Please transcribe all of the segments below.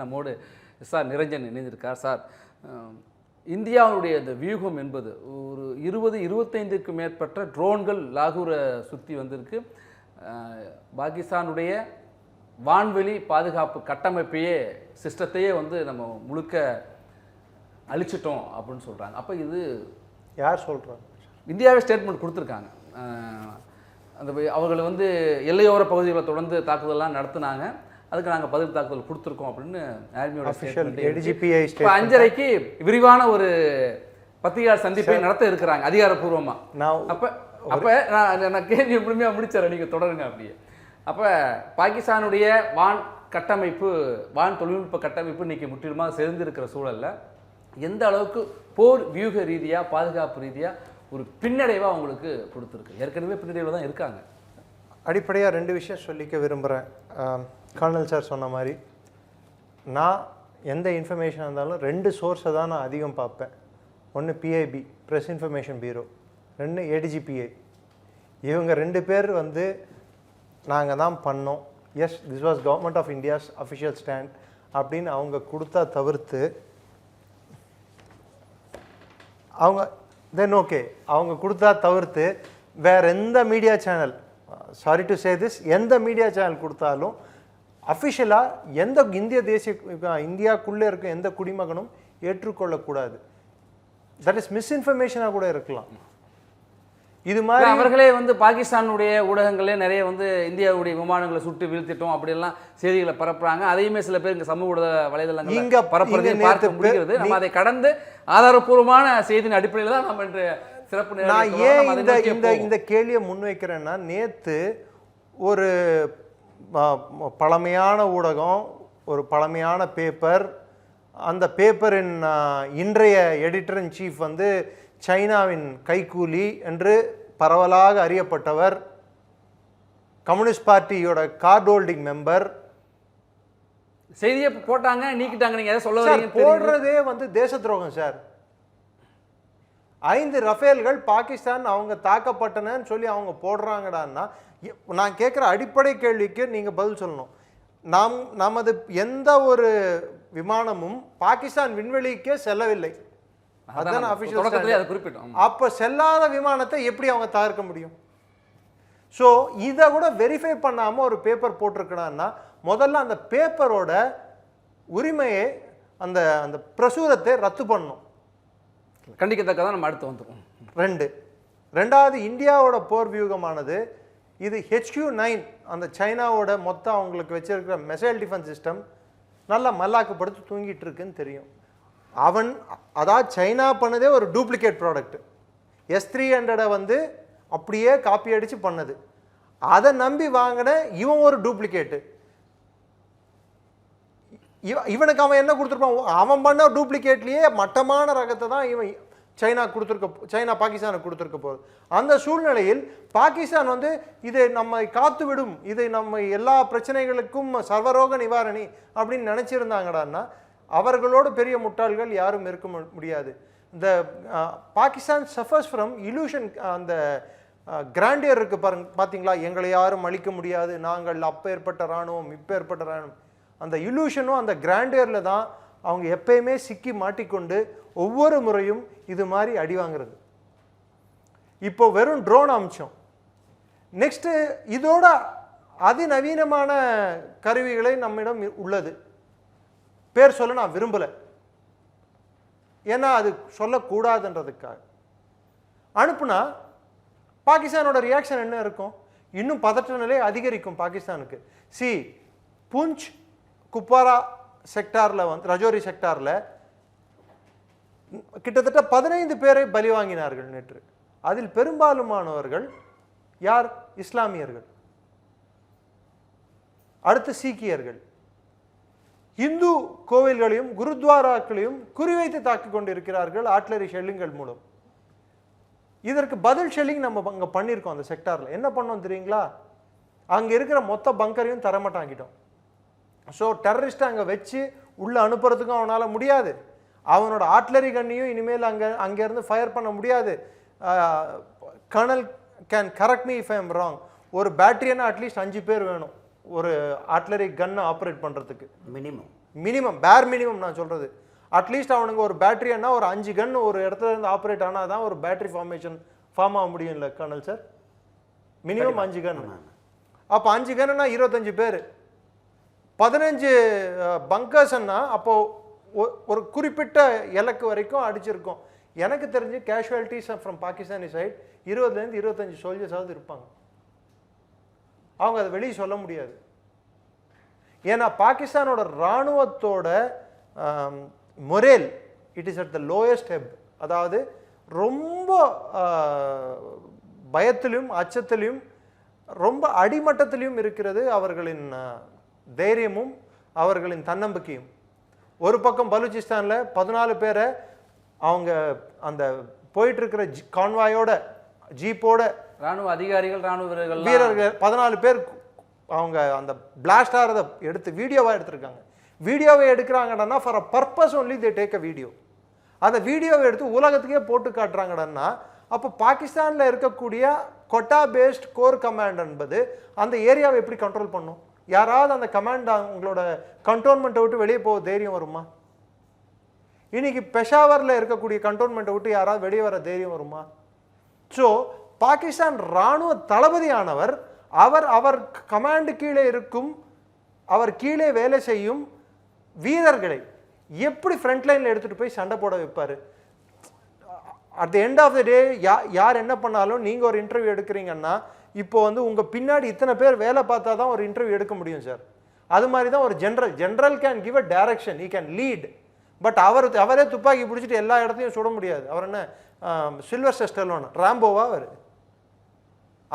நம்மோடு sir Niranjan இணைந்திருக்கார். Sir இந்தியாவுடைய இந்த வியூகம் என்பது ஒரு இருபது இருபத்தைந்துக்கு மேற்பட்ட ட்ரோன்கள் லாகூரை சுற்றி வந்திருக்கு. பாகிஸ்தானுடைய வான்வெளி பாதுகாப்பு கட்டமைப்பையே சிஸ்டத்தையே வந்து நம்ம முழுக்க அழிச்சிட்டோம் அப்படின்னு சொல்கிறாங்க அப்போ இது யார் சொல்கிறாங்க இந்தியாவே ஸ்டேட்மெண்ட் கொடுத்துருக்காங்க. அந்த அவர்கள் வந்து எல்லையோர பகுதிகளை தொடர்ந்து தாக்குதல்லாம் நடத்துனாங்க. அதுக்கு நாங்கள் பதில் தாக்குதல் கொடுத்துருக்கோம் அப்படின்னு ஆர்மியோட அஞ்சரைக்கு விரிவான ஒரு பத்திரிகையாளர் சந்திப்பை நடத்த இருக்கிறாங்க அதிகாரப்பூர்வமா. நான் அப்ப அப்ப நான் நான் கேள்வி முழுமையா முடிச்சிடறேன் நீங்க தொடருங்க அப்படியே. அப்ப பாகிஸ்தானுடைய வான் கட்டமைப்பு வான் தொழில்நுட்ப கட்டமைப்பு இன்னைக்கு முற்றிலுமாக சேர்ந்திருக்கிற சூழல்ல எந்த அளவுக்கு போர் வியூக ரீதியா பாதுகாப்பு ரீதியா ஒரு பின்னடைவா அவங்களுக்கு கொடுத்துருக்கு? ஏற்கனவே பின்னடைவில் தான் இருக்காங்க. அடிப்படையாக ரெண்டு விஷயம் சொல்லிக்க விரும்புகிறேன் கர்னல் சார் சொன்ன மாதிரி நான் எந்த இன்ஃபர்மேஷன் இருந்தாலும் ரெண்டு சோர்ஸை தான் நான் அதிகம் பார்ப்பேன். ஒன்று பிஐபி ப்ரெஸ் இன்ஃபர்மேஷன் பீரோ ரெண்டு ஏடிஜிபிஐ இவங்க ரெண்டு பேர் வந்து நாங்கள் தான் பண்ணோம். Yes this was government of India's official stand அப்படின்னு அவங்க கொடுத்தா தவிர்த்து அவங்க தென் ஓகே அவங்க கொடுத்தா தவிர்த்து வேற எந்த media channel sorry to say this எந்த மீடியா சேனல் கொடுத்தாலும் அஃபிஷியலாக எந்த இந்திய தேசிய இந்தியாக்குள்ளே இருக்க எந்த குடிமகனும் ஏற்றுக்கொள்ளக்கூடாது தட் இஸ் மிஸ்இன்ஃபர்மேஷனாக கூட இருக்கலாம் இது மாதிரி அவர்களே வந்து பாகிஸ்தானுடைய ஊடகங்களே நிறைய வந்து இந்தியாவுடைய விமானங்களை சுட்டு வீழ்த்திட்டோம் அப்படியெல்லாம் செய்திகளை பரப்புறாங்க அதையுமே சில பேர் இங்க சமூக ஊடக வலைதளங்கள் இங்க- பரப்புறதை பார்க்க நேத்து முடிகிறது நம்ம அதை கடந்து ஆதாரப்பூர்வமான செய்தியின் அடிப்படையில் தான் நம்ம இன்று சிறப்பு நான். ஏன் இந்த இந்த. இந்த கேள்வியை முன்வைக்கிறேன்னா நேத்து ஒரு பழமையான ஊடகம் ஒரு பழமையான பேப்பர் அந்த பேப்பரின் இன்றைய எடிட்டர் இன் சீஃப் வந்து சைனாவின் கைக்கூலி என்று பரவலாக அறியப்பட்டவர் கம்யூனிஸ்ட் பார்ட்டியோட கார்டு ஹோல்டிங் மெம்பர் செய்தியை போட்டாங்க நீக்கிட்டாங்க நீங்க எதை சொல்ல. போடுறதே வந்து தேச துரோகம் சார். ஐந்து ரஃபேல்கள் பாகிஸ்தான் அவங்க தாக்கப்பட்டனன்னு சொல்லி அவங்க போடுறாங்கடான்னா நான் கேட்குற அடிப்படை கேள்விக்கு நீங்க பதில் சொல்லணும். நாம் நமது எந்த ஒரு விமானமும் பாகிஸ்தான் விண்வெளிக்கே செல்லவில்லை. நம்ம அஃபிஷியல் குறிப்பிட்டோம். அப்போ செல்லாத விமானத்தை எப்படி அவங்க தவிர்க்க முடியும்? ஸோ இதை கூட வெரிஃபை பண்ணாமல் ஒரு பேப்பர் போட்டிருக்கணும்னா முதல்ல அந்த பேப்பரோட உரிமையை அந்த அந்த பிரசுரத்தை ரத்து பண்ணணும். கண்டிக்கத்தக்கதான் நம்ம அடுத்து வந்துருவோம். ரெண்டு. ரெண்டாவது இந்தியாவோட போர் வியூகமானது இது ஹெச்கியூ நைன் அந்த சைனாவோட மொத்தம் அவங்களுக்கு வச்சிருக்கிற மிசைல் டிஃபென்ஸ் சிஸ்டம் நல்லா மல்லாக்கப்படுத்தி தூங்கிட்டு இருக்குன்னு தெரியும். அவன் அதாவது சைனா பண்ணதே ஒரு டூப்ளிகேட் ப்ராடக்ட் எஸ் த்ரீ ஹண்ட்ரடை வந்து அப்படியே காப்பி அடித்து பண்ணது. அதை நம்பி வாங்கின இவன் ஒரு டூப்ளிகேட்டு இவ இவனுக்கு அவன் என்ன கொடுத்துருப்பான்? அவன் பண்ண டூப்ளிகேட்லேயே மட்டமான ரகத்தை தான் இவன் சைனா கொடுத்துருக்க சைனா பாகிஸ்தானுக்கு கொடுத்துருக்க போகுது. அந்த சூழ்நிலையில் பாகிஸ்தான் வந்து இதை நம்மை காத்து விடும் இதை நம்ம எல்லா பிரச்சனைகளுக்கும் சர்வரோக நிவாரணி அப்படின்னு நினச்சிருந்தாங்கடான்னா அவர்களோடு பெரிய முட்டாள்கள் யாரும் இருக்க முடியாது. இந்த பாகிஸ்தான் சஃபர்ஸ் ஃப்ரம் இலூஷன் அந்த கிராண்டியர் இருக்குது பாருங்க பார்த்தீங்களா எங்களை யாரும் அழிக்க முடியாது. நாங்கள் அப்போ ஏற்பட்ட இராணுவம் இப்போ ஏற்பட்ட இராணுவம். அந்த இலூஷனும் அந்த கிராண்டியரில் தான் அவங்க எப்பயுமே சிக்கி மாட்டிக்கொண்டு ஒவ்வொரு முறையும் இது மாதிரி அடி வாங்குறது. இப்போ வெறும் ட்ரோன் அம்சம் நெக்ஸ்ட்டு இதோட அதிநவீனமான கருவிகளை நம்மிடம் உள்ளது. பேர் சொல்ல நான் விரும்பலை. ஏன்னா அது சொல்லக்கூடாதுன்றதுக்காக. அனுப்புனா பாகிஸ்தானோட ரியாக்ஷன் என்ன இருக்கும்? இன்னும் பதற்ற நிலை அதிகரிக்கும் பாகிஸ்தானுக்கு. சி புஞ்ச் குப்வாரா செக்டாரில் வந்து ரஜோரி செக்டாரில் கிட்டத்தட்ட பதினைந்து பேரை பலி வாங்கினார்கள் நேற்று. அதில் பெரும்பாலுமானவர்கள் யார்? இஸ்லாமியர்கள். அடுத்து சீக்கியர்கள். இந்து கோவில்களையும் குருத்வாராக்களையும் குறிவைத்து தாக்கிக் கொண்டிருக்கிறார்கள் ஆட்லரி ஷெல்லிங்கள் மூலம். இதற்கு பதில் ஷெல்லிங் நம்ம அங்கே பண்ணியிருக்கோம் அந்த செக்டாரில். என்ன பண்ணோம் தெரியுங்களா? அங்கே இருக்கிற மொத்த பங்கரையும் தரமாட்டாங்கிட்டோம். ஸோ டெரரிஸ்ட்டை அங்கே வச்சு உள்ளே அனுப்புறதுக்கும் அவனால் முடியாது. அவனோட ஆட்லரி கண்ணையும் இனிமேல் அங்கே அங்கேருந்து ஃபயர் பண்ண முடியாது. Colonel can correct me if I am wrong ஒரு பேட்டரினா அட்லீஸ்ட் அஞ்சு பேர் வேணும் ஒரு ஆட்லரி கன்னை ஆப்ரேட் பண்ணுறதுக்கு மினிமம் மினிமம் பேர் மினிமம் நான் சொல்கிறது அட்லீஸ்ட் அவனுங்க ஒரு பேட்டரின்னா ஒரு அஞ்சு கன் ஒரு இடத்துல இருந்து ஆப்ரேட் ஆனால் தான் ஒரு பேட்டரி ஃபார்மேஷன் ஃபார்ம் ஆக முடியும் இல்லை கர்னல் சார் மினிமம் அஞ்சு கன் அப்போ அஞ்சு கன்னுனா இருபத்தஞ்சு பேர். பதினஞ்சு பங்கர்ஸ்ன்னா அப்போது ஒரு குறிப்பிட்ட இலக்கு வரைக்கும் அடிச்சிருக்கோம். எனக்கு தெரிஞ்சு கேஷுவாலிட்டிஸ் ஃப்ரம் பாகிஸ்தானி சைட் இருபதுலேருந்து இருபத்தஞ்சு சோல்ஜர்ஸாவது இருப்பாங்க. அவங்க அதை வெளியே சொல்ல முடியாது. ஏன்னா பாகிஸ்தானோட இராணுவத்தோட morale it is at the lowest ebb அதாவது ரொம்ப ஆஹ், பயத்திலும் ரொம்ப அடிமட்டத்திலையும் இருக்கிறது அவர்களின் தைரியமும் அவர்களின் தன்னம்பிக்கையும். ஒரு பக்கம் பலூச்சிஸ்தானில் பதினாலு பேரை அவங்க அந்த போயிட்டு இருக்கிற கான்வாயோட ஜீப்போட ராணுவ அதிகாரிகள் ராணுவ வீரர்கள் வீரர்கள் பதினாலு பேர் அவங்க அந்த பிளாஸ்ட் ஆகிறத எடுத்து வீடியோவாக எடுத்திருக்காங்க. வீடியோவை எடுக்கிறாங்கடன்னா for a purpose only they take a video அந்த வீடியோவை எடுத்து உலகத்துக்கே போட்டு காட்டுறாங்கடன்னா அப்போ பாகிஸ்தானில் இருக்கக்கூடிய கொட்டா பேஸ்ட் கோர் கமாண்ட் என்பது அந்த ஏரியாவை எப்படி கண்ட்ரோல் பண்ணும்? யாராவது அந்த கமாண்ட் உங்களோட கண்டோன்மெண்ட்டை விட்டு வெளியே போக தைரியம் வருமா? இன்னைக்கு பெஷாவரில் இருக்கக்கூடிய கண்டோன்மெண்ட்டை விட்டு யாராவது வெளியே வர தைரியம் வருமா? ஸோ பாகிஸ்தான் ராணுவ தளபதியானவர் அவர் அவர் கமாண்டு கீழே இருக்கும் அவர் கீழே வேலை செய்யும் வீரர்களை எப்படி ஃப்ரண்ட் லைனில் எடுத்துகிட்டு போய் சண்டை போட வைப்பார்? At the end of the day யா யார் என்ன பண்ணாலும் நீங்கள் ஒரு இன்டர்வியூ எடுக்கிறீங்கன்னா இப்போ வந்து உங்கள் பின்னாடி இத்தனை பேர் வேலை பார்த்தா தான் ஒரு இன்டர்வியூ எடுக்க முடியும் சார் அது மாதிரி தான் ஒரு general general can give a direction he can lead but அவர் அவரே துப்பாக்கி பிடிச்சிட்டு எல்லா இடத்தையும் சுட முடியாது. அவர் என்ன சில்வர் ஸ்டெல்லோன் ராம்போவா அவர்?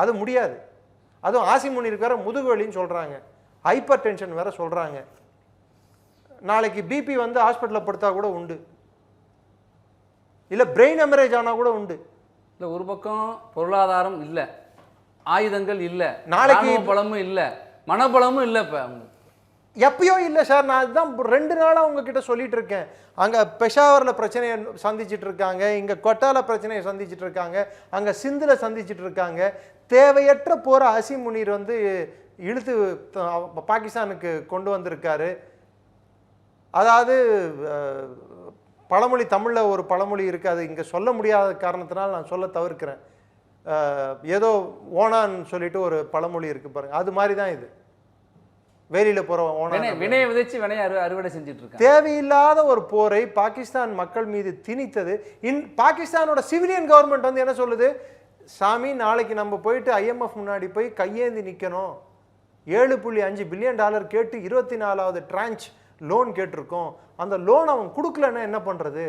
அது முடியாது. அதுவும் ஆசி முனிருக்கு வேற முதுகுவலின்னு சொல்கிறாங்க ஹைப்பர் டென்ஷன் வேற சொல்கிறாங்க நாளைக்கு பிபி வந்து ஹாஸ்பிட்டலில் படுத்தா கூட உண்டு. இல்லை பிரெயின் ஹெமரேஜ் ஆனால் கூட உண்டு. இல்லை ஒரு பக்கம் பொருளாதாரம் இல்லை. ஆயுதங்கள் இல்ல நாளைக்கு- பலமும் இல்ல மனபலமும் இல்ல இப்ப அவங்களுக்கு. எப்பயோ இல்லை சார் நான் இதுதான் ரெண்டு நாளாக உங்ககிட்ட சொல்லிட்டு இருக்கேன். அங்கே பெஷாவரில் பிரச்சனையை சந்திச்சிட்டு இருக்காங்க இங்கே கொட்டால பிரச்சனையை சந்திச்சிட்டு இருக்காங்க அங்கே சிந்தில் சந்திச்சிட்டு இருக்காங்க. தேவையற்ற போகிற அசி முனீர் வந்து இழுத்து பாகிஸ்தானுக்கு கொண்டு வந்திருக்காரு. அதாவது பழமொழி தமிழில் ஒரு பழமொழி இருக்குது அது இங்கே சொல்ல முடியாத காரணத்தினால் நான் சொல்ல தவிர்க்கிறேன். ஏதோ ஓனான்னு சொல்லிட்டு ஒரு பழமொழி இருக்குது பாருங்க. அது மாதிரி தான் இது. வேலியில் போகிற ஓனான் வினையை விதைச்சு வினையை அறு அறுவடை செஞ்சுட்டு இருக்காங்க. தேவையில்லாத ஒரு போரை பாகிஸ்தான் மக்கள் மீது திணித்தது. இன் பாகிஸ்தானோட சிவிலியன் கவர்மெண்ட் வந்து என்ன சொல்லுது? சாமி நாளைக்கு நம்ம போயிட்டு ஐஎம்எஃப் முன்னாடி போய் கையேந்தி நிற்கணும் ஏழு புள்ளி அஞ்சு பில்லியன் டாலர் கேட்டு இருபத்தி நாலாவது ட்ரான்ச் லோன் கேட்டிருக்கோம். அந்த லோன் அவன் கொடுக்கலன்னா என்ன பண்ணுறது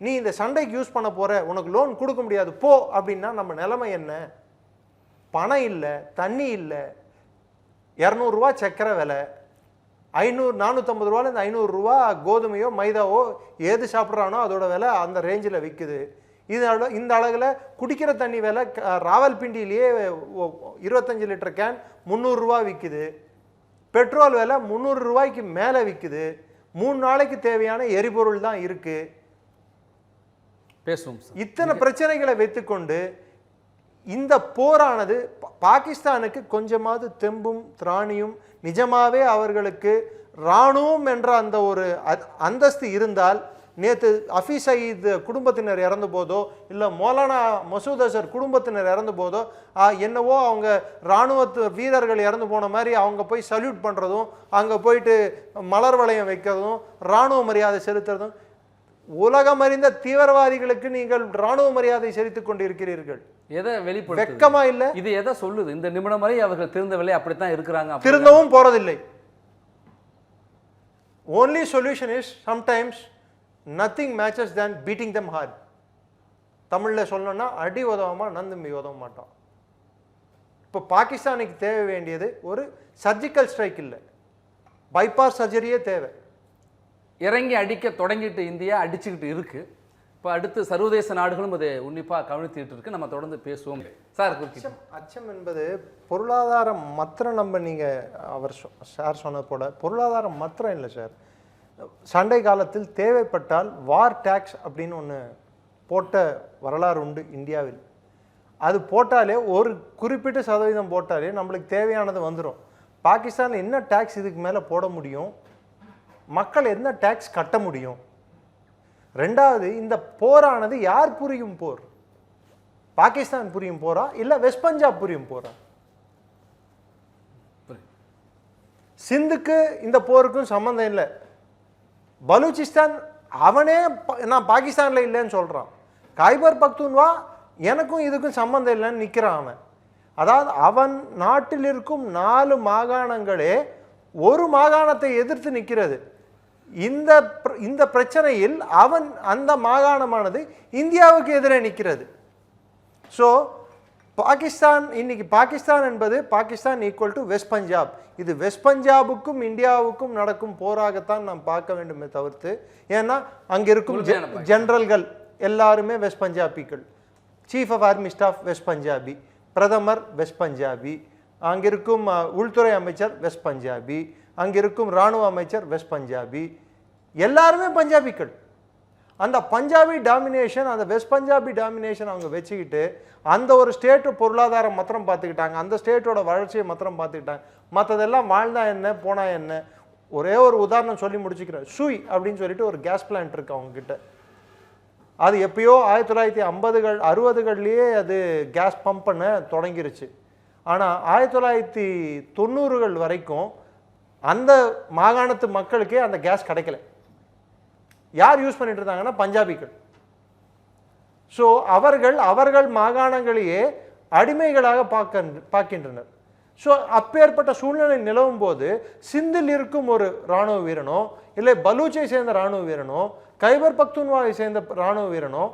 நீ இந்த சண்டைக்கு யூஸ் பண்ண போகிற உனக்கு லோன் கொடுக்க முடியாது போ அப்படின்னா நம்ம நிலைமை என்ன? பணம் இல்லை தண்ணி இல்லை இரநூறுவா சக்கரை விலை ஐநூறு நானூற்றம்பது ரூபாலேருந்து ஐநூறுரூவா கோதுமையோ மைதாவோ ஏது சாப்பிட்றானோ அதோட விலை அந்த ரேஞ்சில் விற்குது இது இந்த அளவில் குடிக்கிற தண்ணி விலை க- ராவல்பிண்டியிலேயே இருபத்தஞ்சி லிட்டர் கேன் முந்நூறுரூவா விற்குது பெட்ரோல் விலை முந்நூறு ரூபாய்க்கு மேலே விற்குது மூணு நாளைக்கு தேவையான எரிபொருள் தான் இருக்குது பேசுவோம் இத்தனை பிரச்சனைகளை வைத்துக்கொண்டு இந்த போரானது பாகிஸ்தானுக்கு கொஞ்சமாவது தெம்பும் திராணியும் நிஜமாவே அவர்களுக்கு இராணுவம் என்ற அந்த ஒரு அந்தஸ்து இருந்தால் நேற்று அஃபீஸ் சயீத் குடும்பத்தினர் இறந்த போதோ இல்லை மௌலானா மசூத் அசர் குடும்பத்தினர் இறந்த போதோ என்னவோ அவங்க இராணுவத்து வீரர்கள் இறந்து போன மாதிரி அவங்க போய் சல்யூட் பண்ணுறதும் அங்கே போயிட்டு மலர் வளையம் வைக்கிறதும் இராணுவ மரியாதை செலுத்துறதும் உலகம் அறிந்த தீவிரவாதிகளுக்கு நீங்கள் இராணுவ மரியாதை செலுத்திக் கொண்டிருக்கிறீர்கள். எதை வெளிப்படுத்துது? வெக்கமா இல்ல? இது எதை சொல்லுது? இந்த நிமிடம் வரை அவர்கள் திருந்தவில்லை அப்படித்தான் இருக்கிறாங்க திருந்தவும் போறதில்லை. Only solution is sometimes nothing matches than beating them hard. தமிழ்ல சொல்லணும்னா அடி உதவமா நந்தும்பி உதவ மாட்டோம். இப்போ பாகிஸ்தானுக்கு தேவை வேண்டியது ஒரு சர்ஜிக்கல் ஸ்ட்ரைக் இல்லை. பைபாஸ் சர்ஜரியே தேவை. இறங்கி அடிக்க தொடங்கிட்டு இந்தியா அடிச்சுக்கிட்டு இருக்கு. இப்போ அடுத்து சர்வதேச நாடுகளும் அதை உன்னிப்பாக கவனித்துட்டு இருக்கு. நம்ம தொடர்ந்து பேசுவோம். சார் அச்சம் அச்சம் என்பது பொருளாதாரம் மாத்திரம் நம்ம நீங்கள் அவர் சார் சொன்னது போல பொருளாதாரம் மாத்திரம் இல்லை சார். சண்டை காலத்தில் தேவைப்பட்டால் வார் டேக்ஸ் அப்படின்னு ஒன்று போட்ட வரலாறு உண்டு இந்தியாவில். அது போட்டாலே ஒரு குறிப்பிட்ட சதவீதம் போட்டாலே நம்மளுக்கு தேவையானது வந்துடும் பாகிஸ்தான் என்ன டேக்ஸ் இதுக்கு மேலே போட முடியும்? மக்கள் என்ன டேக்ஸ் கட்ட முடியும்? ரெண்டாவது இந்த போரானது யார் புரியும் போர்? பாகிஸ்தான் புரியும் போரா? இல்லை வெஸ்ட் பஞ்சாப் புரியும் போரா? சிந்துக்கு இந்த போருக்கும் சம்மந்தம் இல்லை. பலூச்சிஸ்தான் அவனே நான் பாகிஸ்தானில் இல்லைன்னு சொல்கிறான் கைபர் பக்துன்வா எனக்கும் இதுக்கும் சம்மந்தம் இல்லைன்னு நிற்கிறான் அவன். அதாவது அவன் நாட்டில் இருக்கும் நாலு மாகாணங்களே ஒரு மாகாணத்தை எதிர்த்து நிற்கிறது இந்த இந்த பிரச்சனையில் அவன் அந்த மாகாணமானது இந்தியாவுக்கு எதிரே நிற்கிறது. ஸோ பாகிஸ்தான் இன்னைக்கு பாகிஸ்தான் என்பது Pakistan equal to west Punjab இது வெஸ்ட் பஞ்சாபுக்கும் இந்தியாவுக்கும் நடக்கும் போராகத்தான் நாம் பார்க்க வேண்டுமே தவிர்த்து ஏன்னா அங்கே இருக்கும். ஜெனரல்கள் எல்லாருமே west பஞ்சாபிகள் chief of army staff west Punjabi பிரதமர் வெஸ்ட் பஞ்சாபி அங்கிருக்கும் உள்துறை அமைச்சர் வெஸ்ட் பஞ்சாபி அங்கிருக்கும் இராணுவ அமைச்சர் வெஸ்ட் பஞ்சாபி. எல்லாருமே பஞ்சாபிக்கள். அந்த பஞ்சாபி டாமினேஷன் அந்த வெஸ்ட் பஞ்சாபி டாமினேஷன் அவங்க வச்சுக்கிட்டு அந்த ஒரு ஸ்டேட்டு பொருளாதாரம் மாத்திரம் பார்த்துக்கிட்டாங்க. அந்த ஸ்டேட்டோட வளர்ச்சியை மாத்திரம் பார்த்துக்கிட்டாங்க. மற்றதெல்லாம் வாழ்ந்தா என்ன போனா என்ன? ஒரே ஒரு உதாரணம் சொல்லி முடிச்சுக்கிறேன். சுய் அப்படின்னு சொல்லிட்டு ஒரு கேஸ் பிளான்ட் இருக்கு அவங்கக்கிட்ட அது எப்பயோ ஆயிரத்தி தொள்ளாயிரத்தி ஐம்பதுகள் அறுபதுகள்லேயே அது கேஸ் பம்ப் பண்ண தொடங்கிருச்சு. ஆனால் ஆயிரத்தி தொள்ளாயிரத்தி தொண்ணூறுகள் வரைக்கும் அந்த மாகாணத்து மக்களுக்கே அந்த கேஸ் கிடைக்கல. யார் யூஸ் பண்ணிட்டு இருந்தாங்கன்னா பஞ்சாபிகள் ஸோ அவர்கள் அவர்கள் மாகாணங்களையே அடிமைகளாக பார்க்க பார்க்கின்றனர். ஸோ அப்பேற்பட்ட சூழ்நிலை நிலவும் போது சிந்தில் இருக்கும் ஒரு இராணுவ வீரனோ இல்லை பலூச்சை சேர்ந்த இராணுவ வீரனோ கைபர் பக்துன்வாவை சேர்ந்த இராணுவ வீரனோ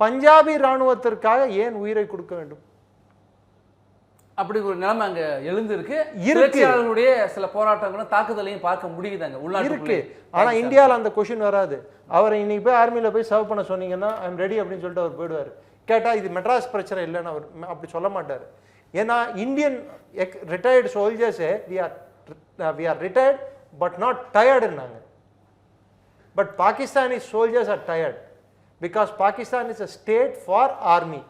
பஞ்சாபி இராணுவத்திற்காக ஏன் உயிரை கொடுக்க வேண்டும்? அப்படி ஒரு நிலைமை அங்க எழுந்திருக்கு. இருக்கு. சில போராட்டங்களும் தாக்குதலையும் பார்க்க முடியுதாங்க இருக்கு. உள்நாட்டுக்குள்ளே ஆனா இந்தியாவில் அந்த கொஷின் வராது. அவரை இன்னைக்கு போய் ஆர்மியில் போய் சர்வ் பண்ண சொன்னீங்கன்னா ஐம் ரெடி அப்படின்னு சொல்லிட்டு அவர் போயிடுவார். கேட்டா இது மெட்ராஸ் பிரச்சனை இல்லைன்னு அவர் அப்படி சொல்ல மாட்டார். ஏன்னா Indian retired சோல்ஜர்ஸே we are we are retired but not டயர்டுன்னாங்க but Pakistani soldiers are tired because Pakistan is a state for army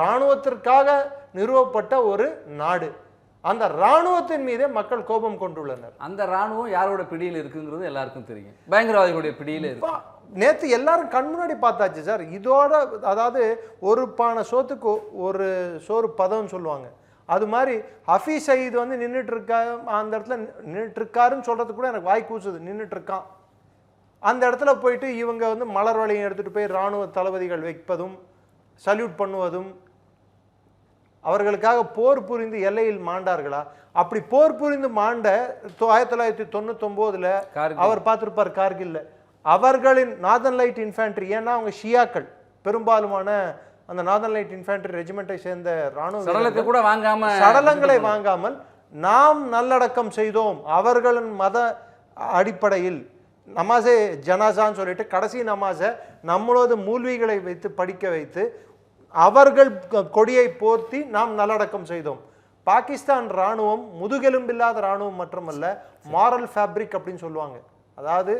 இராணுவத்திற்காக நிறுவப்பட்ட ஒரு நாடு. அந்த இராணுவத்தின் மீதே மக்கள் கோபம் கொண்டுள்ளனர். அந்த ராணுவம் யாரோட பிடியில் இருக்குங்கிறது எல்லாருக்கும் தெரியும். பயங்கரவாதிகளுடைய பிடியில் இருக்கு. நேத்து எல்லாரும் கண் முன்னாடி பார்த்தாச்சு சார். இதோட அதாவது ஒரு பானை சோத்துக்கு ஒரு சோறு பதம்னு சொல்லுவாங்க. அது மாதிரி ஹஃபீஸ் சயீத் வந்து நின்றுட்டு இருக்கா அந்த இடத்துல நின்றுட்டு இருக்காருன்னு சொல்றது கூட எனக்கு வாய் கூசுது. நின்றுட்டு இருக்கான் அந்த இடத்துல போயிட்டு இவங்க வந்து மலர் வளையம் எடுத்துட்டு போய் இராணுவ தளபதிகள் வைப்பதும் சல்யூட் பண்ணுவதும் அவர்களுக்காக போர் புரிந்து எல்லையில் மாண்டார்களா? அப்படி போர் புரிந்து மாண்ட ஆயிரத்தி தொள்ளாயிரத்தி தொண்ணூத்தொம்போதுல கார்கில். அவர் பார்த்திருப்பார் கார்கில்ல. அவர்களின் நார்தன் லைட் இன்ஃபேண்ட்ரி ஏன்னா அவங்க ஷியாக்கள் பெரும்பாலுமான அந்த நார்தன் லைட் இன்ஃபேண்ட்ரி ரெஜிமெண்ட்டை சேர்ந்த ராணுவ சடலத்தை கூட வாங்காம சடலங்களை வாங்காமல் நாம் நல்லடக்கம் செய்தோம் அவர்களின் மத அடிப்படையில். நமாஸே ஜனாசான்னு சொல்லிட்டு கடைசி நமாஸை நம்மளோட மூல்விகளை வைத்து படிக்க வைத்து அவர்கள் கொடியை போர்த்தி நாம் நல்லடக்கம் செய்தோம். பாகிஸ்தான் ராணுவம் முதுகெலும்பில்லாத ராணுவம் மட்டுமல்ல மாரல் ஃபேப்ரிக் அப்படின்னு சொல்லுவாங்க. அதாவது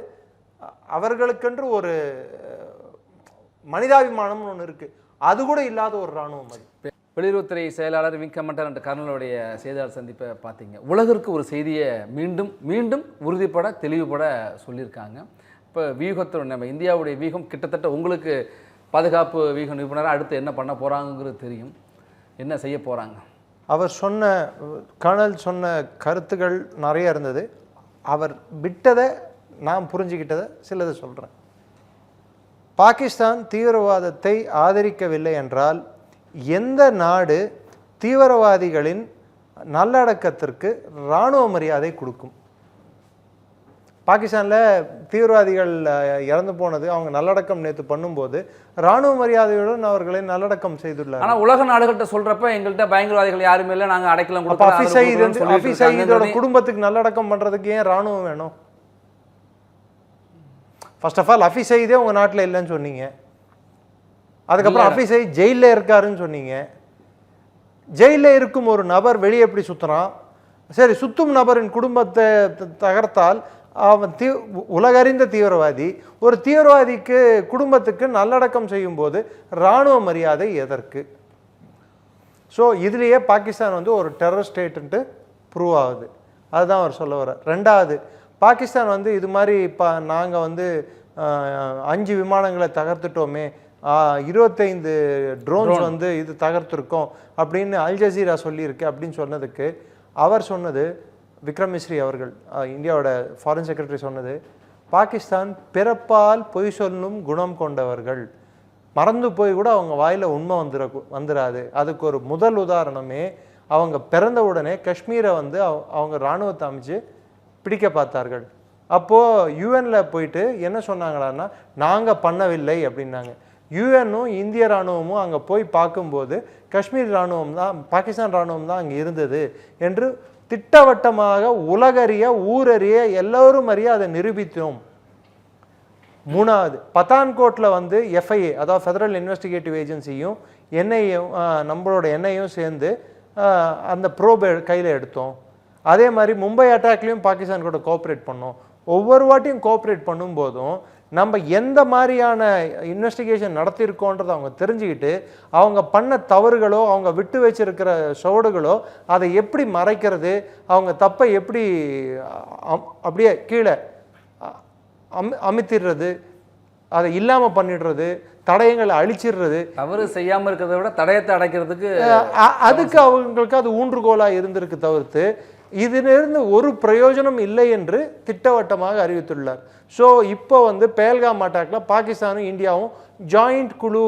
அவர்களுக்கென்று ஒரு மனிதாபிமானம்னு ஒன்று இருக்குது அது கூட இல்லாத ஒரு ராணுவம் அது. வெளியுறவுத்துறை செயலாளர் விங்கமண்டல் என்ற கர்னலுடைய செய்தியாளர் சந்திப்பை பார்த்தீங்க. உலகிற்கு ஒரு செய்தியை மீண்டும் மீண்டும் உறுதிப்பட தெளிவுபட சொல்லியிருக்காங்க. இப்போ வியூகத்தோட நம்ம இந்தியாவுடைய வியூகம் கிட்டத்தட்ட உங்களுக்கு பாதுகாப்பு வீக நிபுணராக அடுத்து என்ன பண்ண போகிறாங்கிறது தெரியும். என்ன செய்ய போகிறாங்க அவர் சொன்ன கர்னல் சொன்ன கருத்துகள் நிறைய இருந்தது. அவர் விட்டதை நான் புரிஞ்சுக்கிட்டதை சிலதை சொல்கிறேன் பாகிஸ்தான் தீவிரவாதத்தை ஆதரிக்கவில்லை என்றால் எந்த நாடு தீவிரவாதிகளின் நல்லடக்கத்திற்கு இராணுவ மரியாதை கொடுக்கும்? பாகிஸ்தானில் தீவிரவாதிகள் இறந்து போனது அவங்க நல்லடக்கம் நேற்று பண்ணும்போது இராணுவ மரியாதையுடன் அவர்களை நல்லடக்கம் செய்துள்ளார் ஆனால் உலக நாடுகள்கிட்ட சொல்கிறப்ப எங்கள்கிட்ட பயங்கரவாதிகள் யாருமே இல்லை நாங்கள் அடைக்கலம் இருக்காங்க. குடும்பத்துக்கு நல்லடக்கம் பண்றதுக்கு ஏன் ராணுவம் வேணும் ஃபர்ஸ்ட் ஆஃப் ஆல் அஃபீஸ் சயீதே உங்க நாட்டுல இல்லைன்னு சொன்னீங்க அதுக்கப்புறம். அஃபீஸ் சயீத் ஜெயில்ல இருக்காருன்னு சொன்னீங்க ஜெயில்ல இருக்கும் ஒரு நபர் வெளியே எப்படி சுத்துறான் சரி சுத்தும் நபரின் குடும்பத்தை தகர்த்தால் அவன் தீ உலகறிந்த தீவிரவாதி. ஒரு தீவிரவாதிக்கு குடும்பத்துக்கு நல்லடக்கம் செய்யும்போது இராணுவ மரியாதை எதற்கு? ஸோ இதுலேயே பாகிஸ்தான் வந்து ஒரு டெரர் ஸ்டேட்டுன்ட்டு ப்ரூவ் ஆகுது. அதுதான் அவர் சொல்ல வர ரெண்டாவது பாகிஸ்தான் வந்து இது மாதிரி இப்போ நாங்கள் வந்து அஞ்சு விமானங்களை தகர்த்துட்டோமே இருபத்தைந்து ட்ரோன்ஸ் வந்து இது தகர்த்துருக்கோம் அப்படின்னு அல் ஜசீரா சொல்லியிருக்கு அப்படின்னு சொன்னதுக்கு அவர் சொன்னது விக்ரம் மிஸ்ரி அவர்கள் இந்தியாவோட ஃபாரின் செக்ரட்டரி சொன்னது பாகிஸ்தான் பிறப்பால் பொய் சொல்லும் குணம் கொண்டவர்கள். மறந்து போய் கூட அவங்க வாயில் உண்மை வந்துட வந்துடாது அதுக்கு ஒரு முதல் உதாரணமே அவங்க பிறந்த உடனே காஷ்மீரை வந்து அவங்க இராணுவத்தை அமைச்சு பிடிக்க பார்த்தார்கள். அப்போது யூஎனில் போயிட்டு என்ன சொன்னாங்களான்னா நாங்கள் பண்ணவில்லை அப்படின்னாங்க. யூஎன்னும் இந்திய இராணுவமும் அங்கே போய் பார்க்கும்போது காஷ்மீர் இராணுவம் தான் பாகிஸ்தான் இராணுவம் தான் அங்கே இருந்தது என்று திட்டவட்டமாக உலகறிய ஊரறிய எல்லோரும் அறிய அதை நிரூபித்தோம். மூணாவது பத்தான்கோட்டில் வந்து எஃப்ஐஏ அதாவது ஃபெடரல் இன்வெஸ்டிகேட்டிவ் ஏஜென்சியும் என்ஐயும் நம்மளோட என்ஐயும் சேர்ந்து அந்த ப்ரோப் கையில் எடுத்தோம். அதே மாதிரி மும்பை அட்டாக்லேயும் பாகிஸ்தான் கூட கோஆப்ரேட் பண்ணோம். ஒவ்வொரு வாட்டியும் கோஆப்ரேட் பண்ணும்போதும் நம்ம எந்த மாதிரியான இன்வெஸ்டிகேஷன் நடத்தியிருக்கோன்றதை அவங்க தெரிஞ்சுக்கிட்டு அவங்க பண்ண தவறுகளோ அவங்க விட்டு வச்சிருக்கிற சுவடுகளோ அதை எப்படி மறைக்கிறது அவங்க தப்பை எப்படி அப்படியே கீழே அமி அமித்திடுறது அதை இல்லாமல் பண்ணிடுறது தடயங்களை அழிச்சிடுறது. தவறு செய்யாம இருக்கிறத விட தடயத்தை அடைக்கிறதுக்கு அதுக்கு அவங்களுக்கு அது ஊன்றுகோலாக இருந்திருக்கு தவிர்த்து இதிலிருந்து ஒரு பிரயோஜனம் இல்லை என்று திட்டவட்டமாக அறிவித்துள்ளார். ஸோ இப்போ வந்து பேல்காம் அட்டாக்ல பாகிஸ்தானும் இந்தியாவும் ஜாயிண்ட் குழு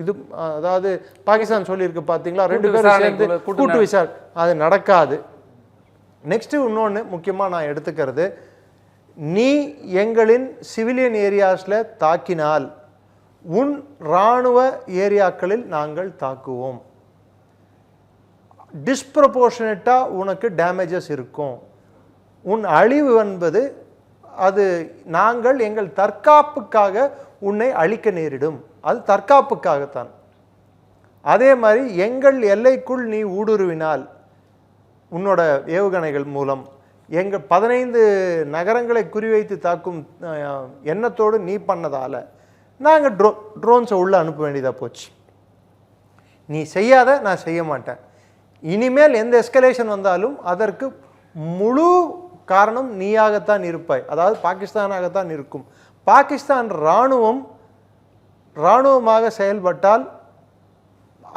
இது அதாவது பாகிஸ்தான் சொல்லியிருக்கு பார்த்தீங்களா ரெண்டு பேரும் சேர்ந்து கூட்டு விசாரணை. அது நடக்காது. நெக்ஸ்ட் இன்னொன்று முக்கியமாக நான் எடுத்துக்கிறது. நீ எங்களின் சிவிலியன் ஏரியாஸில் தாக்கினால் உன் இராணுவ ஏரியாக்களில் நாங்கள் தாக்குவோம். டிஸ்ப்ரப்போர்ஷனேட்டாக உனக்கு டேமேஜஸ் இருக்கும். உன் அழிவு என்பது அது நாங்கள் எங்கள் தற்காப்புக்காக உன்னை அழிக்க நேரிடும். அது தற்காப்புக்காகத்தான். அதே மாதிரி எங்கள் எல்லைக்குள் நீ ஊடுருவினால் உன்னோட ஏவுகணைகள் மூலம் எங்கள் பதினைந்து நகரங்களை குறிவைத்து தாக்கும் எண்ணத்தோடு நீ பண்ணதால் நாங்கள் ட்ரோ ட்ரோன்ஸை உள்ளே அனுப்ப வேண்டியதாக போச்சு. நீ செய்யாத நான் செய்ய மாட்டேன். இனிமேல் எந்த எஸ்கலேஷன் வந்தாலும் அதற்கு முழு காரணம் நீயாகத்தான் இருப்பாய். அதாவது பாகிஸ்தானாகத்தான் இருக்கும். பாகிஸ்தான் இராணுவம் இராணுவமாக செயல்பட்டால்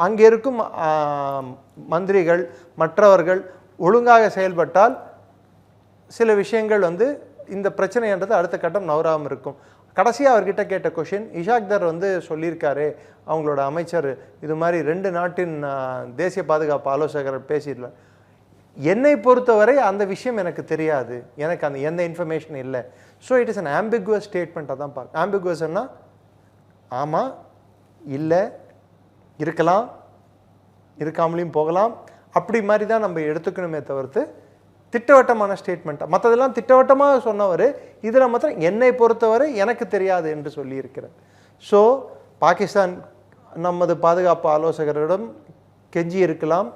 அங்கே இருக்கும் மந்திரிகள் மற்றவர்கள் ஒழுங்காக செயல்பட்டால் சில விஷயங்கள் வந்து இந்த பிரச்சனைன்றது அடுத்த கட்டம் நவராமல் இருக்கும். கடைசியாக அவர்கிட்ட கேட்ட கொஷின் இஷாக்தர் வந்து சொல்லியிருக்காரு அவங்களோட அமைச்சர் இது மாதிரி ரெண்டு நாட்டின் தேசிய பாதுகாப்பு ஆலோசகர் பேசிடல என்னை பொறுத்தவரை அந்த விஷயம் எனக்கு தெரியாது. எனக்கு அந்த எந்த இன்ஃபர்மேஷன் இல்லை. So it is an ambiguous ஸ்டேட்மெண்ட்டாக தான் பார்க்க ஆம்பிகுவஸ்ன்னா ஆமாம் இல்லை இருக்கலாம் இருக்காமலையும் போகலாம். அப்படி மாதிரி தான் நம்ம எடுத்துக்கணுமே தவிர்த்து திட்டவட்டமான ஸ்டேட்மெண்ட்டாக மற்றதெல்லாம் திட்டவட்டமாக சொன்னவர் இதில் மாத்திரம் என்னை பொறுத்தவரை எனக்கு தெரியாது என்று சொல்லியிருக்கிறார். ஸோ பாகிஸ்தான் நமது பாதுகாப்பு ஆலோசகரிடம் கெஞ்சி இருக்கலாம்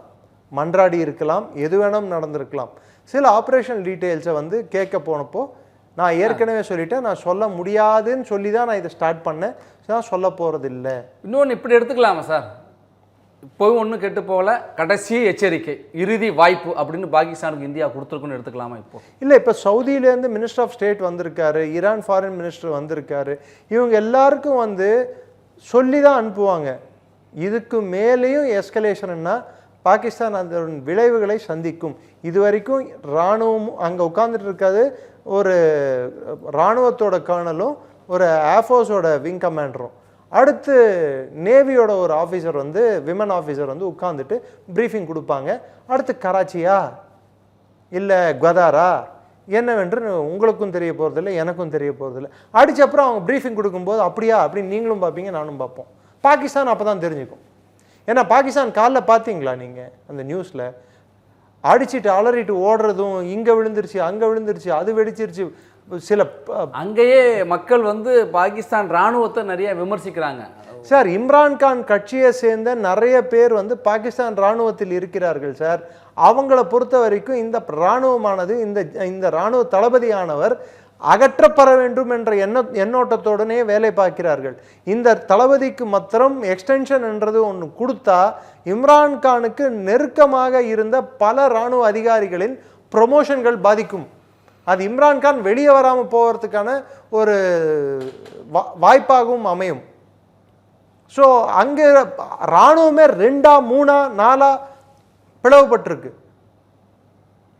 மன்றாடி இருக்கலாம் எது வேணும் நடந்திருக்கலாம். சில ஆப்ரேஷன் டீட்டெயில்ஸை வந்து கேட்க போனப்போ நான் ஏற்கனவே சொல்லிட்டேன் நான் சொல்ல முடியாதுன்னு சொல்லி தான் நான் இதை ஸ்டார்ட் பண்ணேன். நான் சொல்ல போகிறது இல்லை இன்னொன்று இப்படி எடுத்துக்கலாமா சார்? இப்போவும் ஒன்றும் கெட்டு போகல கடைசி எச்சரிக்கை இறுதி வாய்ப்பு அப்படின்னு பாகிஸ்தானுக்கு இந்தியா கொடுத்துருக்குன்னு எடுத்துக்கலாமா இப்போ? இல்லை இப்போ சவுதியிலேருந்து மினிஸ்டர் ஆஃப் ஸ்டேட் வந்திருக்காரு ஈரான் ஃபாரின் மினிஸ்டர் வந்திருக்காரு இவங்க எல்லாருக்கும் வந்து சொல்லி தான் அனுப்புவாங்க. இதுக்கு மேலேயும் எஸ்கலேஷன்னா பாகிஸ்தான் அந்த விளைவுகளை சந்திக்கும். இது வரைக்கும் இராணுவம் அங்கே உட்காந்துட்டு இருக்காது. ஒரு இராணுவத்தோட கர்னலும் ஒரு ஏர்ஃபோர்ஸோட விங் கமாண்டரும் அடுத்து நேவியோட ஒரு ஆஃபீஸர் வந்து விமன் ஆஃபீஸர் வந்து உட்காந்துட்டு ப்ரீஃபிங் கொடுப்பாங்க. அடுத்து கராச்சியா? இல்லை கதாரா என்னவென்று உங்களுக்கும் தெரிய போகிறதில்ல எனக்கும் தெரிய போகிறதில்ல அடிச்ச அப்புறம் அவங்க ப்ரீஃபிங் கொடுக்கும்போது அப்படியா? அப்படின்னு நீங்களும் பார்ப்பீங்க நானும் பார்ப்போம். பாகிஸ்தான் அப்போ தான் தெரிஞ்சுக்கும். ஏன்னா பாகிஸ்தான் காலைல பார்த்தீங்களா நீங்கள் அந்த நியூஸில் அடிச்சுட்டு அலறிட்டு ஓடுறதும் இங்கே விழுந்துருச்சு அங்கே விழுந்துருச்சு அது வெடிச்சிருச்சு. சில அங்கேயே மக்கள் வந்து பாகிஸ்தான் ராணுவத்தை நிறைய விமர்சிக்கிறாங்க. சார் இம்ரான்கான் கட்சியை சேர்ந்த நிறைய பேர் வந்து பாகிஸ்தான் இராணுவத்தில் இருக்கிறார்கள் சார். அவங்கள பொறுத்த வரைக்கும் இந்த இராணுவமானது இந்த இந்த இராணுவ தளபதியானவர் அகற்றப்பட வேண்டும் என்ற எண்ண எண்ணோட்டத்துடனே வேலை பார்க்கிறார்கள். இந்த தளபதிக்கு மாத்திரம் எக்ஸ்டென்ஷன் என்றது ஒன்று கொடுத்தா இம்ரான்கானுக்கு நெருக்கமாக இருந்த பல இராணுவ அதிகாரிகளின் ப்ரொமோஷன்கள் பாதிக்கும். அது இம்ரான்கான் வெளியே வராமல் போகிறதுக்கான ஒரு வா- வாய்ப்பாகவும் அமையும். ஸோ அங்கே இராணுவமே ரெண்டா மூணா நாலா பிளவுபட்டிருக்கு.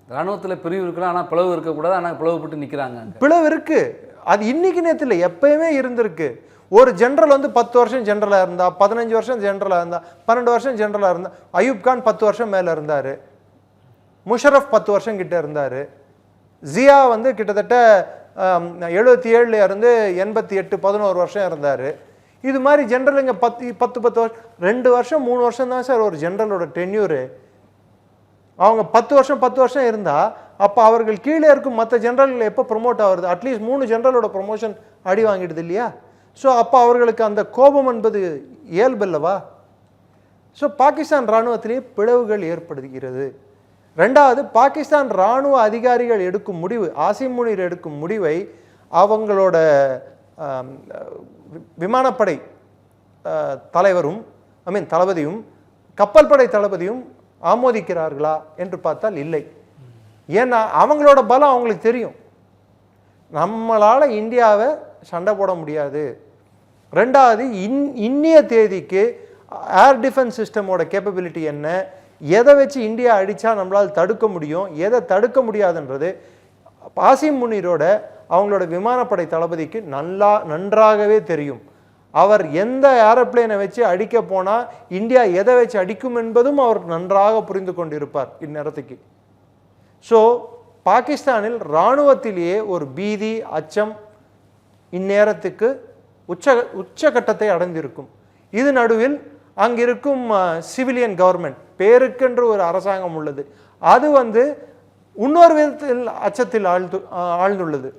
ராணுவத்தில் பிரிவு இருக்கலாம் ஆனால் பிளவு இருக்கக்கூடாது ஆனால் பிளவுபட்டு நிற்கிறாங்க பிளவு இருக்கு. அது இன்னைக்கு நேரத்தில் எப்பயுமே இருந்திருக்கு. ஒரு ஜெனரல் வந்து பத்து வருஷம் ஜெனரலாக இருந்தா பதினஞ்சு வருஷம் ஜெனரலாக இருந்தா பன்னெண்டு வருஷம் ஜெனரலாக இருந்தா அயூப் கான் பத்து வருஷம் மேலே இருந்தார். முஷரஃப் பத்து வருஷம் கிட்ட இருந்தார். ஜியா வந்து கிட்டத்தட்ட எழுபத்தி ஏழுல இருந்து எண்பத்தி எட்டு பதினோரு வருஷம் இருந்தார். இது மாதிரி ஜென்ரல் இங்கே பத்து பத்து பத்து வருஷம் ரெண்டு வருஷம் மூணு வருஷம் தான் சார் ஒரு ஜென்ரலோட டென்யூரு அவங்க பத்து வருஷம் பத்து வருஷம் இருந்தால் அப்போ அவர்கள் கீழே இருக்கும் மற்ற ஜென்ரல்கள் எப்போ ப்ரொமோட் ஆகுது அட்லீஸ்ட் மூணு ஜென்ரலோட ப்ரொமோஷன் அடி வாங்கிடுது இல்லையா? ஸோ அப்போ அவர்களுக்கு அந்த கோபம் என்பது இயல்பல்லவா ஸோ பாகிஸ்தான் இராணுவத்திலேயே பிளவுகள் ஏற்படுகிறது. ரெண்டாவது பாகிஸ்தான் இராணுவ அதிகாரிகள் எடுக்கும் முடிவு ஆசிம் முனீர் எடுக்கும் முடிவை அவங்களோட விமானப்படை தலைவரும் ஐ மீன் தளபதியும் கப்பல் படை தளபதியும் ஆமோதிக்கிறார்களா என்று பார்த்தால் இல்லை. ஏன்னா அவங்களோட பலம் அவங்களுக்கு தெரியும். நம்மளால் இந்தியாவை சண்டை போட முடியாது. ரெண்டாவது இன் இன்னிய தேதிக்கு ஏர் டிஃபென்ஸ் சிஸ்டமோட கேப்பபிலிட்டி என்ன? எதை வச்சு இந்தியா அடித்தா நம்மளால் தடுக்க முடியும் எதை தடுக்க முடியாதுன்றது பாசிம் முனீரோட அவங்களோட விமானப்படை தளபதிக்கு நல்லா நன்றாகவே தெரியும். அவர் எந்த ஏரோப்ளேனை வச்சு அடிக்க போனால் இந்தியா எதை வச்சு அடிக்கும் என்பதும் அவர் நன்றாக புரிந்து கொண்டிருப்பார் இந்நேரத்துக்கு. ஸோ பாகிஸ்தானில் இராணுவத்திலேயே ஒரு பீதி அச்சம் இந்நேரத்துக்கு உச்ச உச்சகட்டத்தை அடைந்திருக்கும். இது நடுவில் அங்கிருக்கும் சிவிலியன் கவர்மெண்ட் பேருக்கென்று ஒரு அரசாங்கம் உள்ளது. அது வந்து இன்னொரு விதத்தில் அச்சத்தில் ஆழ்ந்து ஆழ்ந்துள்ளது.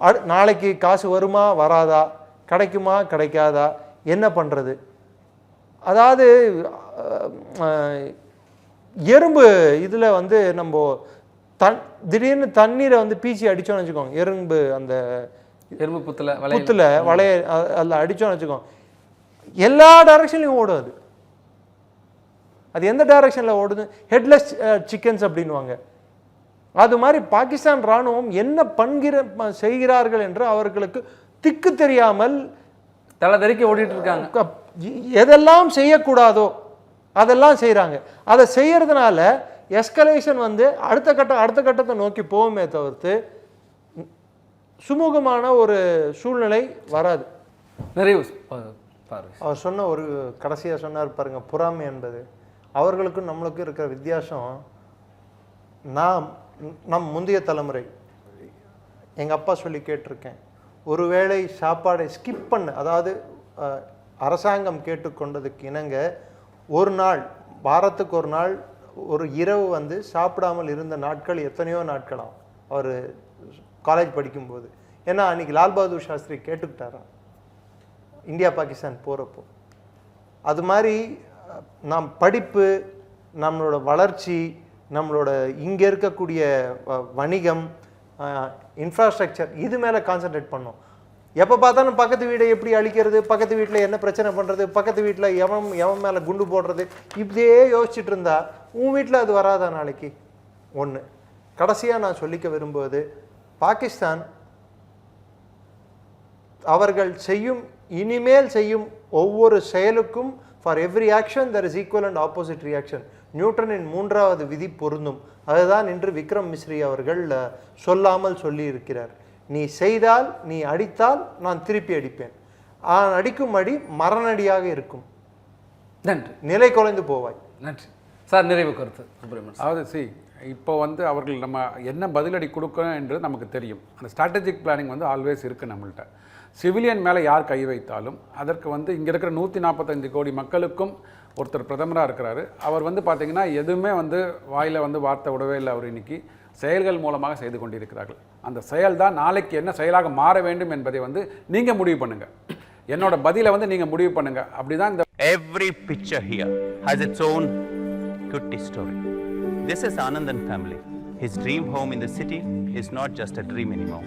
அடு- நாளைக்கு காசு வருமா வராதா கிடைக்குமா கிடைக்காதா என்ன பண்ணுறது அதாவது எறும்பு இதில் வந்து நம்ம தன் திடீர்னு தண்ணீரை வந்து பீச்சி அடிச்சோம்னு வச்சுக்கோங்க. எறும்பு அந்த எறும்பு புத்துல புத்துல வளைய அதில் அடிச்சோம்னு வச்சுக்கோங்க. எல்லா டைரக்ஷன்லையும் ஓடும் அது. அது எந்த டைரக்ஷனில் ஓடுது? ஹெட்லெஸ் சிக்கன்ஸ் அப்படின்வாங்க அது மாதிரி பாகிஸ்தான் ராணுவம் என்ன பண்கிற செய்கிறார்கள் என்று அவர்களுக்கு திக்கு தெரியாமல் தலை தெறிக்க ஓடிட்டு இருக்காங்க. எதெல்லாம் செய்யக்கூடாதோ அதெல்லாம் செய்கிறாங்க அதை செய்யறதுனால எஸ்கலேஷன் வந்து அடுத்த கட்டம் அடுத்த கட்டத்தை நோக்கி போகுமே தவிர்த்து சுமூகமான ஒரு சூழ்நிலை வராது. நிறைவு. பார்வை அவர் சொன்ன ஒரு கடைசியாக சொன்னார் பாருங்கள் பொறாமை என்பது. அவர்களுக்கும் நம்மளுக்கும் இருக்கிற வித்தியாசம் நாம் நம் முந்தைய தலைமுறை. எங்கள் அப்பா சொல்லி கேட்டிருக்கேன் ஒருவேளை சாப்பாடை ஸ்கிப் பண்ண அதாவது அரசாங்கம் கேட்டுக்கொண்டதுக்கு இணங்க ஒரு நாள் வாரத்துக்கு ஒரு நாள் ஒரு இரவு வந்து சாப்பிடாமல் இருந்த நாட்கள் எத்தனையோ நாட்களாம் அவர் காலேஜ் படிக்கும்போது. ஏன்னா அன்றைக்கி லால் பகதூர் சாஸ்திரி கேட்டுக்கிட்டாராம். இந்தியா பாகிஸ்தான் போகிறப்போ அது மாதிரி நாம் படிப்பு நம்மளோட வளர்ச்சி நம்மளோட இங்கே இருக்கக்கூடிய வணிகம் இன்ஃப்ராஸ்ட்ரக்சர் இது மேலே கான்சென்ட்ரேட் பண்ணோம். எப்போ பார்த்தாலும் பக்கத்து வீடை எப்படி அழிக்கிறது பக்கத்து வீட்டில் என்ன பிரச்சனை பண்ணுறது பக்கத்து வீட்டில் எவன் எவன் மேலே குண்டு போடுறது இப்படியே யோசிச்சுட்டு இருந்தா உன் வீட்டில் அது வராதா நாளைக்கு? ஒன்று கடைசியாக நான் சொல்லிக்க விரும்புவது பாகிஸ்தான் அவர்கள் செய்யும் இனிமேல் செய்யும் ஒவ்வொரு செயலுக்கும் for every action there is equal and opposite reaction நியூட்டனின் மூன்றாவது விதி பொருந்தும். அதுதான் இன்று விக்ரம் மிஸ்ரி அவர்கள் சொல்லாமல் சொல்லி இருக்கிறார் நீ செய்தால் நீ அடித்தால் நான் திருப்பி அடிப்பேன். நான் அடிக்கும் அடி மரணடியாக இருக்கும். நன்றி. நிலை குலைந்து போவாய். நன்றி. சார் நிறைவு கருத்து. சுப்பிரமணியன் சார். அதாவது சி இப்போ வந்து அவர்கள் நம்ம என்ன பதிலடி கொடுக்கணும் என்று நமக்கு தெரியும். அந்த ஸ்ட்ராட்டஜிக் பிளானிங் வந்து ஆல்வேஸ் இருக்குது நம்மள்ட்ட. சிவிலியன் மேலே யார் கை வைத்தாலும் அதற்கு வந்து இங்கே இருக்கிற நூற்றி நாற்பத்தஞ்சு கோடி மக்களுக்கும் ஒருத்தர் பிரதமராக இருக்கிறாரு. அவர் வந்து பார்த்தீங்கன்னா எதுவுமே வந்து வாயில் வந்து வார்த்தை விடவே இல்லை அவர் இன்னைக்கு. செயல்கள் மூலமாக செய்து கொண்டிருக்கிறார்கள். அந்த செயல் தான் நாளைக்கு என்ன செயலாக மாற வேண்டும் என்பதை வந்து நீங்கள் முடிவு பண்ணுங்கள் என்னோட பதிலை வந்து நீங்கள் முடிவு பண்ணுங்கள் அப்படி தான் இந்த every picture here has its own குட்டி story this is Anandan family his dream home in the city is not just a dream anymore.